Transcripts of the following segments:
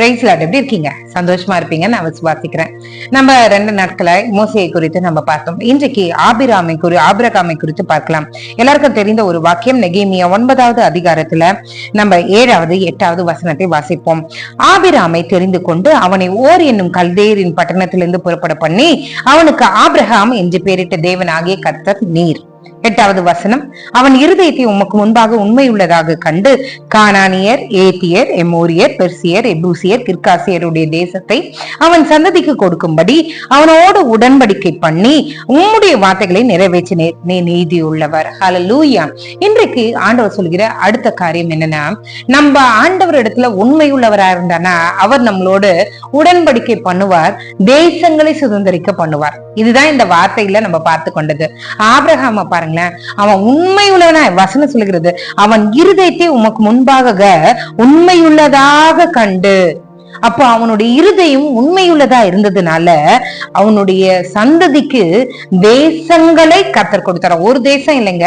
Price lot எப்படி இருக்கீங்க? சந்தோஷமா இருப்பீங்க நான் விசுவாசிக்கிறேன். நம்ம ரெண்டு நாட்களாய் மோசையை குறித்து நம்ம பார்த்தோம். இன்றைக்கு ஆபிராமை குறி ஆபிரகாமை குறித்து பார்க்கலாம். எல்லாருக்கும் தெரிந்த ஒரு வாக்கியம் நெகேமியா ஒன்பதாவது அதிகாரத்துல நம்ம ஏழாவது எட்டாவது வசனத்தை வாசிப்போம். ஆபிராமை தெரிந்து கொண்டு அவனை ஓர் என்னும் கல்தேரின் பட்டணத்திலிருந்து புறப்பட பண்ணி அவனுக்கு ஆபிரகாம் என்று பெயரிட்ட தேவனாகிய கர்த்தர் நீர். எட்டாவது வசனம் அவன் இருதயத்தை உமக்கு முன்பாக உண்மை உள்ளதாக கண்டு கானானியர் ஏத்தியர் எமோரியர் பெர்சியர் எபூசியர் கிர்காசியருடைய தேசத்தை அவன் சந்ததிக்கு கொடுக்கும்படி அவனோடு உடன்படிக்கை பண்ணி உம்முடைய வார்த்தைகளை நிறைவேற்றி நீதி உள்ளவர் ஹலலூயா இன்றைக்கு ஆண்டவர் சொல்கிற அடுத்த காரியம் என்னன்னா நம்ம ஆண்டவர் இடத்துல உண்மை உண்மையுள்ளவரா இருந்தானா அவர் நம்மளோடு உடன்படிக்கை பண்ணுவார் தேசங்களை சுதந்திரிக்க பண்ணுவார். இதுதான் இந்த வார்த்தையில நம்ம பார்த்து கொண்டது. ஆபிரகாம பாருங்க பாருங்களேன். அவன் உண்மையுள்ளவனா வசனம் சொல்லுகிறது. அவன் இருதயத்தை உமக்கு முன்பாக உண்மையுள்ளதாக கண்டு. அப்போ அவனுடைய இருதயம் உண்மையுள்ளதா இருந்ததுனால அவனுடைய சந்ததிக்கு தேசங்களை கத்தர் கொடுத்தார். ஒரு தேசம் இல்லைங்க.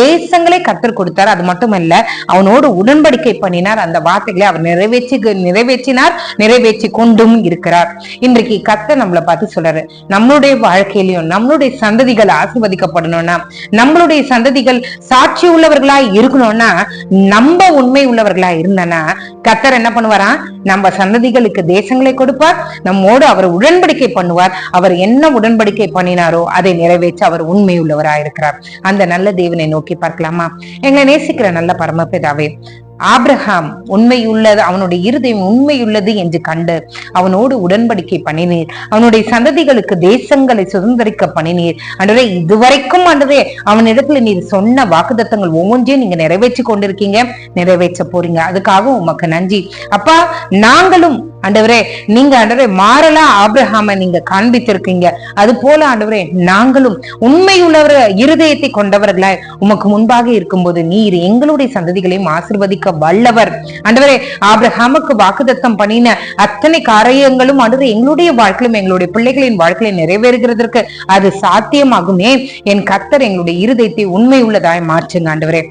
தேசங்களை கத்தர் கொடுத்தார். அது மட்டுமல்ல அவனோடு உடன்படிக்கை பண்ணினார். அந்த வார்த்தைகளை அவர் நிறைவேற்றி நிறைவேற்றினார் நிறைவேற்றி கொண்டும் இருக்கிறார். இன்றைக்கு கத்தர் நம்மளை பார்த்து சொல்றாரு நம்மளுடைய வாழ்க்கையிலையும் நம்மளுடைய சந்ததிகள் ஆசிர்வதிக்கப்படணும்னா நம்மளுடைய சந்ததிகள் சாட்சி உள்ளவர்களா இருக்கணும்னா நம்ம உண்மை உள்ளவர்களா இருந்தனா கத்தர் என்ன பண்ணுவாரா? நம்ம சந்ததிகளுக்கு தேசங்களை கொடுப்பார். நம்மோடு அவர் உடன்படிக்கை பண்ணுவார். அவர் என்ன உடன்படிக்கை பண்ணினாரோ அதை நிறைவேற்ற அவர் உண்மை உள்ளவராயிருக்கிறார் அந்த நல்ல தேவனை நோக்கி பார்க்கலாமா? எங்களை நேசிக்கிற நல்ல பரமபிதாவே ஆப்ரஹாம் உண்மையுள்ளது அவனுடைய இருதயம் உண்மையுள்ளது என்று கண்டு அவனோடு உடன்படிக்கை பண்ணினீர். அவனுடைய சந்ததிகளுக்கு தேசங்களை சுதந்திரிக்க பண்ணினீர். அன்றே இதுவரைக்கும் அன்றே அவனிடத்துல நீர் சொன்ன வாக்குதத்தங்கள் ஒவ்வொன்றையும் நீங்க நிறைவேற்றி கொண்டிருக்கீங்க. நிறைவேற்ற போறீங்க. அதுக்காக உமக்கு நன்றி. அப்பா நாங்களும் ஆண்டவரே நீங்க ஆண்டவரே மாறலா ஆபிரஹாம நீங்க காண்பித்திருக்கீங்க. அது போல ஆண்டவரே நாங்களும் உண்மையுள்ளவர் இருதயத்தை கொண்டவர்களாய் உமக்கு முன்பாக இருக்கும்போது நீர் எங்களுடைய சந்ததிகளையும் ஆசிர்வதிக்க வல்லவர். ஆண்டவரே ஆபிரஹாமுக்கு வாக்குதத்தம் பண்ணின அத்தனை காரியங்களும் ஆண்டவரே எங்களுடைய வாழ்க்கையிலும் எங்களுடைய பிள்ளைகளின் வாழ்க்கையில நிறைவேறுகிறதற்கு அது சாத்தியமாகுமே. என் கத்தர் எங்களுடைய இருதயத்தை உண்மை உள்ளதாய் மாற்றுங்க ஆண்டவரே.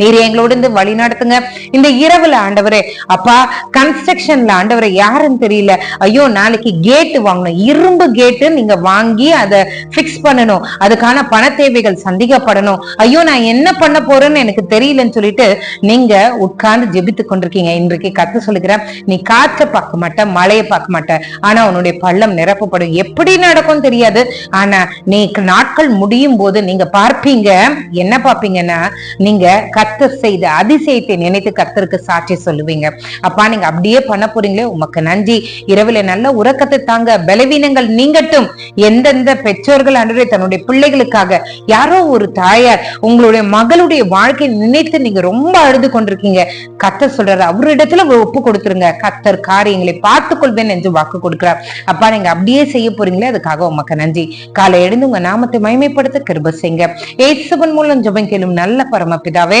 நீர் எங்களோட இருந்து வழி நடத்துங்க. இந்த இரவுல ஆண்டவரே அப்பா கன்ஸ்ட்ரக்ஷன்ல ஆண்டவரை யாருன்னு தெரியல. ஐயோ நாளைக்கு கேட்டு வாங்கணும். இரும்பு கேட்டு நீங்க வாங்கி அதை பிக்ஸ் பண்ணணும். அதுக்கான பண தேவைகள் சந்திக்கப்படணும். ஐயோ நான் என்ன பண்ண போறேன்னு எனக்கு தெரியலன்னு சொல்லிட்டு நீங்க உட்கார்ந்து ஜெபித்து கொண்டிருக்கீங்க. இன்றைக்கு கத்து சொல்லுகிறேன் நீ காற்றை பார்க்க மாட்ட மழையை பார்க்க மாட்ட. ஆனா உன்னுடைய பள்ளம் நிரப்பப்படும். எப்படி நடக்கும் தெரியாது. ஆனா நீ நாட்கள் முடியும் போது நீங்க பார்ப்பீங்க. என்ன பார்ப்பீங்கன்னா நீங்க கர்த்தர் செய்த அதிசயத்தை நினைத்து கர்த்தருக்கு சாட்சி சொல்லுவீங்க. அப்பா நீங்க அப்படியே பண்ண போறீங்களே உமக்கு நன்றி. இரவுல நல்ல உறக்கத்தை தாங்க பலவீனங்கள் நீங்கட்டும். எந்தெந்த பெற்றோர்கள் அன்றே தன்னுடைய பிள்ளைகளுக்காக யாரோ ஒரு தாயார் உங்களுடைய மகளுடைய வாழ்க்கையை நினைத்து நீங்க ரொம்ப அழுது கொண்டிருக்கீங்க. கர்த்தர் சொல்றாரு அவரிடத்துல ஒப்பு கொடுத்துருங்க. கர்த்தர் காரியங்களை பார்த்துக் கொள்வேன் என்று வாக்கு கொடுக்கிறார். அப்பா நீங்க அப்படியே செய்ய போறீங்களே அதுக்காக உமக்கு நன்றி. காலை எழுந்து உங்க நாமத்தை மயமைப்படுத்த கிருப செய்ங்க ஏசுவன் மூலம் ஜபம் கேளும் நல்ல பரமபிதாவே